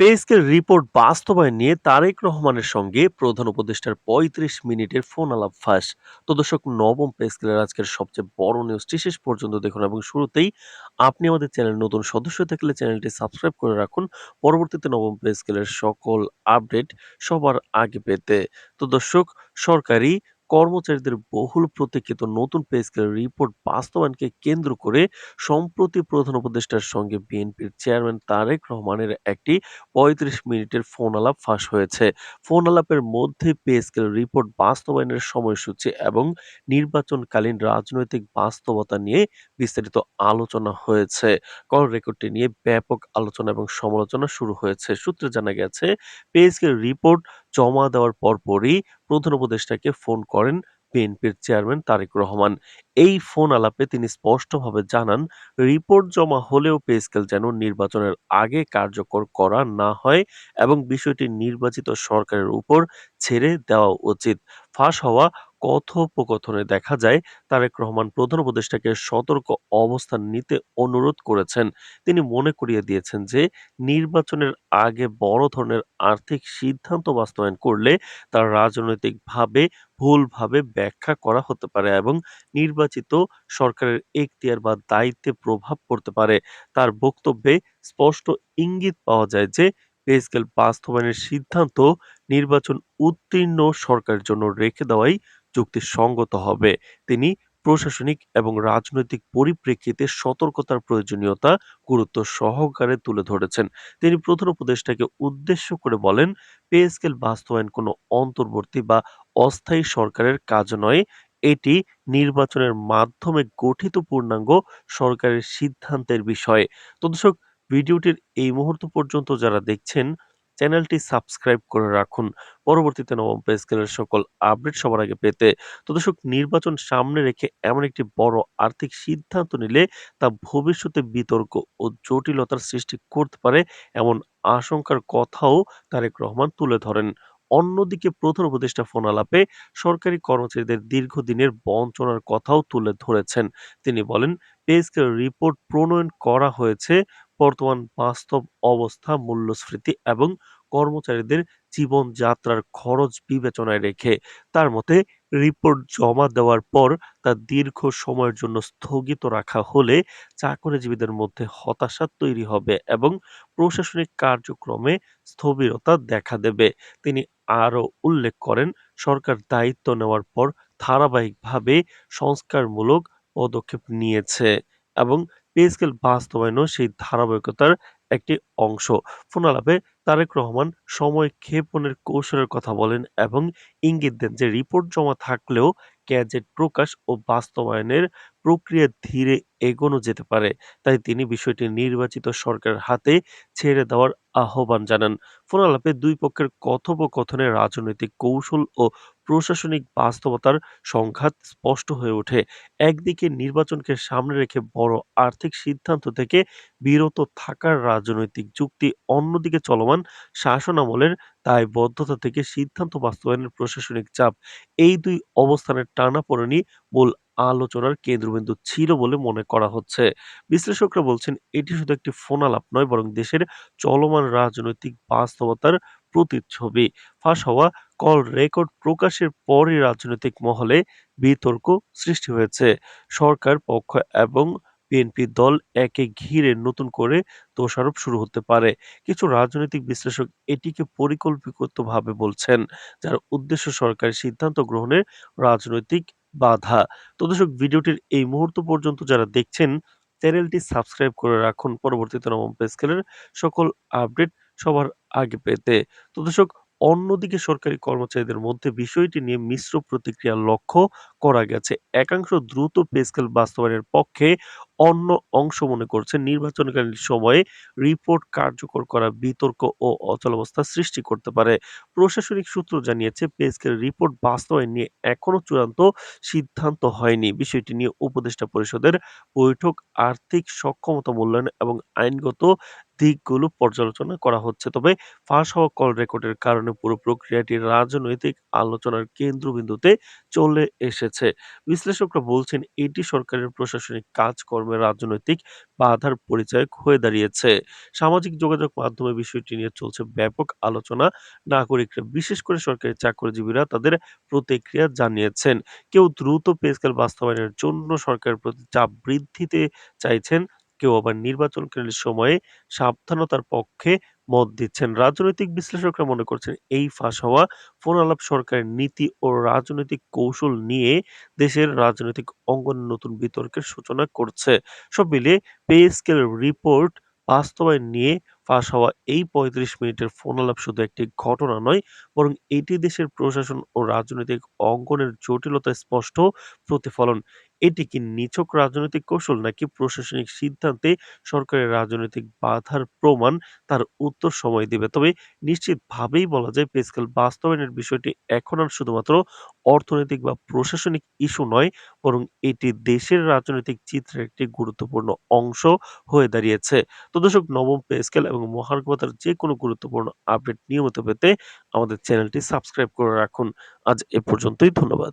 Pay report বাস্তবায়ন নিয়ে তারেক রহমানের সঙ্গে প্রধান উপদেষ্টার পঁয়ত্রিশ মিনিটের ফোন আলাপ ফাঁস। তো দর্শক, নবম পে স্কেলের আজকের সবচেয়ে বড় নিউজটি শেষ পর্যন্ত দেখুন এবং শুরুতেই আপনি আমাদের চ্যানেল নতুন সদস্য থাকলে চ্যানেলটি সাবস্ক্রাইব করে রাখুন। পরবর্তীতে নবম পে স্কেলের সকল আপডেট সবার আগে পেতে। তো দর্শক, সরকারি কর্মচারীদের বহুল প্রতীক্ষিত নতুন পে রিপোর্ট বাস্তবায়নকে কেন্দ্র করে সম্প্রতি প্রধান উপদেষ্টার সঙ্গে বিএনপির চেয়ারম্যান তারেক রহমানের একটি পঁয়ত্রিশ মিনিটের ফোন আলাপ ফাঁস হয়েছে। ফোন আলাপের মধ্যে পে রিপোর্ট বাস্তবায়নের সময়সূচি এবং নির্বাচনকালীন রাজনৈতিক বাস্তবতা নিয়ে বিস্তারিত আলোচনা হয়েছে। কল রেকর্ডটি নিয়ে ব্যাপক আলোচনা এবং সমালোচনা শুরু হয়েছে। সূত্রে জানা গেছে, পে রিপোর্ট জমা দেওয়ার পরপরই প্রধান উপদেষ্টাকে ফোন করেন বিএনপির চেয়ারম্যান তারেক রহমান। এই ফোন আলাপে তিনি স্পষ্টভাবে জানান, রিপোর্ট জমা হলেও পে স্কেল যেন নির্বাচনের আগে কার্যকর করা না হয় এবং বিষয়টি নির্বাচিত সরকারের উপর ছেড়ে দেওয়া উচিত। ফাঁস হওয়া কথোপকথনে দেখা যায়, তারেক রহমান প্রধান উপদেষ্টাকে সতর্ক অবস্থান নিতে অনুরোধ করেছেন। তিনি মনে করিয়ে দিয়েছেন যে, নির্বাচনের আগে বড় ধরনের আর্থিক সিদ্ধান্ত বাস্তবায়ন করলে তা রাজনৈতিকভাবে ভুলভাবে ব্যাখ্যা করা হতে পারে এবং নির্বাচিত সরকারের এখতিয়ার বা দায়িত্বে প্রভাব পড়তে পারে। তার বক্তব্যে স্পষ্ট ইঙ্গিত পাওয়া যায় যে পে স্কেল বাস্তবায়নের সিদ্ধান্ত নির্বাচন উত্তীর্ণ সরকারের জন্য রেখে দেওয়াই যুক্তিসঙ্গত হবে। তিনি প্রশাসনিক এবং রাজনৈতিক পরিপ্রেক্ষিতে সতর্কতার প্রয়োজনীয়তা গুরুত্ব সহকারে তুলে ধরেছেন। তিনি প্রধান উপদেষ্টাকে উদ্দেশ্য করে বলেন, পে স্কেল বাস্তবায়ন কোনো অন্তর্বর্তী বা অস্থায়ী সরকারের কাজ নয়। এটি নির্বাচনের মাধ্যমে গঠিত পূর্ণাঙ্গ সরকারের সিদ্ধান্তের বিষয়। তো ভিডিওটির এই মুহূর্ত পর্যন্ত যারা দেখছেন চ্যানেলটি সাবস্ক্রাইব করে রাখুন। পরবর্তীতে নবম পে স্কেলের সকল আপডেট সবার আগে পেতে তো দর্শক, নির্বাচন সামনে রেখে এমন একটি বড় আর্থিক সিদ্ধান্ত নিলে তা ভবিষ্যতে বিতর্ক ও জটিলতার সৃষ্টি করতে পারে এমন আশঙ্কার কথাও তারেক রহমান তুলে ধরেন। অন্যদিকে প্রধান উপদেষ্টা ফোন আলাপে সরকারি কর্মচারীদের দীর্ঘদিনের বঞ্চনার কথাও তুলে ধরেছেন। তিনি বলেন, পে রিপোর্ট প্রণয়ন করা হয়েছে বর্তমান বাস্তব অবস্থা, মূল্যস্ফীতি এবং কর্মচারীদের জীবনযাত্রার খরচ বিবেচনায় রেখে তার মতে রিপোর্ট জমা দেওয়ার পর তা দীর্ঘ সময়ের জন্য স্থগিত রাখা হলে চাকরিজীবীদের মধ্যে হতাশা তৈরি হবে এবং প্রশাসনিক কার্যক্রমে স্থবিরতা দেখা দেবে। তিনি আরও উল্লেখ করেন, সরকার দায়িত্ব নেওয়ার পর ধারাবাহিকভাবে সংস্কারমূলক পদক্ষেপ নিয়েছে এবং পে স্কেল বাস্তবায়নও সেই ধারাবাহিকতার একটি অংশ। ফোন আলাপে তারেক রহমান সময় ক্ষেপণের কৌশলের কথা বলেন এবং ইঙ্গিত দেন যে রিপোর্ট জমা থাকলেও গ্যাজেট প্রকাশ ও বাস্তবায়নের প্রক্রিয়া ধীরে এগোনো যেতে পারে, তাই তিনি বিষয়টি নির্বাচিত সরকারের হাতে ছেড়ে দেওয়ার আহ্বান জানান। ফোন আলাপে দুই পক্ষের কথোপকথনে রাজনৈতিক কৌশল ও প্রশাসনিক বাস্তবতার সংঘাত স্পষ্ট হয়ে ওঠে। একদিকে নির্বাচনকে সামনে রেখে বড় আর্থিক সিদ্ধান্ত থেকে বিরত থাকার রাজনৈতিক যুক্তি অন্যদিকে চলমান শাসনামলের দায়বদ্ধতা থেকে সিদ্ধান্ত বাস্তবায়নের প্রশাসনিক চাপ, এই দুই অবস্থানের টানাপোড়েনই মূল আলোচনার কেন্দ্রবিন্দু ছিল বলে মনে করা হচ্ছে। বিশ্লেষকরা বলছেন, এটি শুধু একটি ফোনালাপ নয়, বরং দেশের চলমান রাজনৈতিক বাস্তবতার প্রতিচ্ছবি। ফাঁস হওয়া কল রেকর্ড প্রকাশের পরই রাজনৈতিক মহলে বিতর্ক সৃষ্টি হয়েছে। সরকার পক্ষ এবং বিএনপি দল একে ঘিরে নতুন করে দোষারোপ শুরু হতে পারে। কিছু রাজনৈতিক বিশ্লেষক এটিকে পরিকল্পিতভাবে বলছেন, যার উদ্দেশ্য সরকারের সিদ্ধান্ত গ্রহণের রাজনৈতিক বাধা। তো দর্শক, ভিডিওটির এই মুহূর্ত পর্যন্ত যারা দেখছেন, চ্যানেলটি সাবস্ক্রাইব করে রাখুন। পরবর্তীতে নবম পে স্কেলের সকল আপডেট সবার আগে পেতে। তো দর্শক, অন্যদিকে সরকারি কর্মচারীদের মধ্যে বিষয়টি নিয়ে মিশ্র প্রতিক্রিয়া লক্ষ্য করা গেছে। একাংশ দ্রুত পে স্কেল বাস্তবায়নের পক্ষে অন্য অংশ মনে করছে নির্বাচনকালীন সময়ে রিপোর্ট কার্যকর করা বিতর্ক ও অচলাবস্থা সৃষ্টি করতে পারে। প্রশাসনিক সূত্র জানিয়েছে, পেস্কের রিপোর্ট বাস্তবায়ন নিয়ে এখনও চূড়ান্ত সিদ্ধান্ত হয়নি। বিষয়টি নিয়ে উপদেষ্টা পরিষদের বৈঠক, আর্থিক সক্ষমতা মূল্যায়ন এবং আইনগত দিকগুলো পর্যালোচনা করা হচ্ছে। তবে ফাঁস হওয়া কল রেকর্ডের কারণে পুরো প্রক্রিয়াটি রাজনৈতিক আলোচনার কেন্দ্রবিন্দুতে চলে এসেছে। বিশ্লেষকরা বলছেন এটি সরকারের প্রশাসনিক কাজকর্মে রাজনৈতিক বাধার পরিচায়ক হয়ে দাঁড়িয়েছে। সামাজিক যোগাযোগ মাধ্যমে বিষয়টি নিয়ে চলছে ব্যাপক আলোচনা। নাগরিকরা বিশেষ করে সরকারি চাকরিজীবীরা তাদের প্রতিক্রিয়া জানিয়েছেন। কেউ দ্রুত পে স্কেল বাস্তবায়নের জন্য সরকারের প্রতি চাপ বৃদ্ধিতে চাইছেন, কেউ আবার নির্বাচনকালীন সময়ে সাবধানতার পক্ষে মত দিচ্ছেন। রাজনৈতিক বিশ্লেষকরা মনে করছেন এই ফাঁস হওয়া ফোন আলাপ সরকারের নীতি ও রাজনৈতিক কৌশল নিয়ে দেশের রাজনৈতিক অঙ্গনে নতুন বিতর্কের সূচনা করছে। সব মিলিয়ে পে স্কেল রিপোর্ট বাস্তবায়ন নিয়ে ফাঁস হওয়া এই ৩৫ মিনিটের ফোন আলাপ শুধু একটি ঘটনা নয়, বরং এটি দেশের প্রশাসন ও রাজনৈতিক অঙ্গনের জটিলতার স্পষ্ট প্রতিফলন। এটি কি নিছক রাজনৈতিক কৌশল নাকি প্রশাসনিক সিদ্ধান্তে সরকারের রাজনৈতিক বাধার প্রমাণ? তার উত্তর সময় দেবে। তবে নিশ্চিতভাবেই বলা যায় পে বাস্তবায়নের বিষয়টি এখন আর শুধুমাত্র অর্থনৈতিক বা প্রশাসনিক ইস্যু নয়, বরং এটি দেশের রাজনৈতিক চিত্রের একটি গুরুত্বপূর্ণ অংশ হয়ে দাঁড়িয়েছে। তো দর্শক নবম পে স্কেল এবং মহার্ঘ ভাতার যেকোনো গুরুত্বপূর্ণ আপডেট নিয়মিত পেতে আমাদের চ্যানেলটি সাবস্ক্রাইব করে রাখুন। আজ এ পর্যন্তই ধন্যবাদ।